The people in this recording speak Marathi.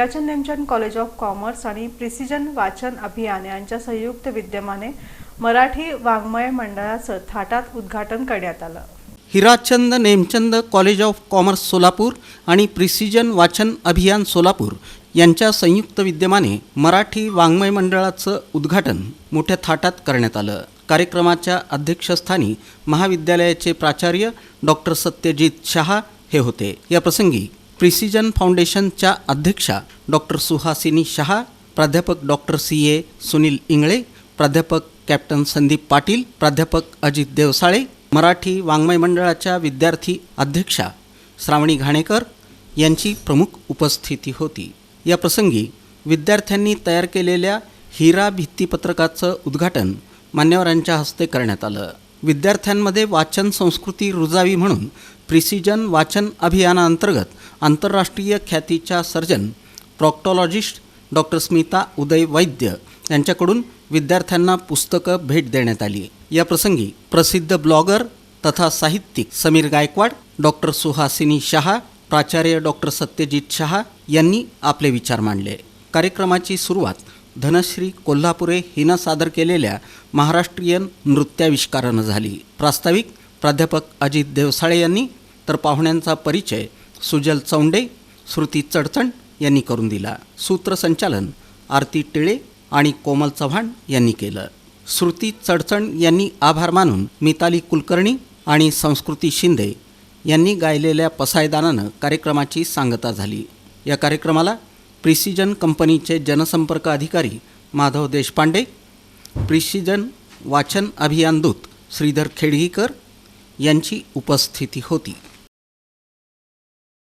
Hirachand Nemchand college of commerce आणि प्रिसिजन वाचन अभियान यांच्या संयुक्त विद्यमाने मराठी वाङ्मय मंडळाचं थाटात उद्घाटन करण्यात आलं. Hirachand Nemchand college of commerce Solapur आणि प्रिसिजन वाचन अभियान सोलापूर यांच्या संयुक्त विद्यमाने मराठी वाङ्मय मंडळाचं उद्घाटन मोठ्या थाटात करण्यात आलं. कार्यक्रमाच्या अध्यक्षस्थानी महाविद्यालयाचे प्राचार्य डॉक्टर सत्यजित शहा हे होते. या प्रसंगी प्रिसिजन फाउंडेशनच्या अध्यक्षा डॉक्टर सुहासिनी शहा प्राध्यापक doctor C A Sunil Ingale प्राध्यापक कॅप्टन संदीप पाटील प्राध्यापक अजित देवसाळे मराठी वाङ्मय मंडळाच्या विद्यार्थी अध्यक्षा श्रावणी घाणेकर यांची प्रमुख उपस्थिती होती. या प्रसंगी विद्यार्थ्यांनी तयार केलेल्या हिरा भित्तीपत्रकाचं उद्घाटन मान्यवरांच्या हस्ते करण्यात आलं. विद्यार्थ्यांमध्ये वाचन संस्कृती रुजावी म्हणून प्रिसिजन वाचन अभियानाअंतर्गत आंतरराष्ट्रीय ख्यातीच्या surgeon proctologist doctor Smita Uday Vaidya यांच्याकडून विद्यार्थ्यांना पुस्तकं भेट देण्यात आली. या प्रसंगी प्रसिद्ध ब्लॉगर तथा साहित्यिक समीर गायकवाड डॉक्टर सुहासिनी शहा प्राचार्य डॉक्टर सत्यजित शहा यांनी आपले विचार मांडले. कार्यक्रमाची सुरुवात धनश्री कोल्हापुरे हिनं सादर केलेल्या महाराष्ट्रीयन नृत्याविष्कारानं झाली. प्रास्ताविक प्राध्यापक अजित देवसाळे यांनी तर पाहुण्यांचा परिचय सुजल चौंडे श्रुती चडचण यांनी करून दिला. सूत्रसंचालन आरती टिळे आणि कोमल चव्हाण यांनी केलं. श्रुती चडचण यांनी आभार मानून मिताली कुलकर्णी आणि संस्कृती शिंदे यांनी गायलेल्या पसायदानानं कार्यक्रमाची सांगता झाली. या कार्यक्रमाला प्रिसिजन कंपनीचे जनसंपर्क अधिकारी माधव देशपांडे प्रिसिजन वाचन अभियानदूत श्रीधर खेडगीकर यांची उपस्थिती होती.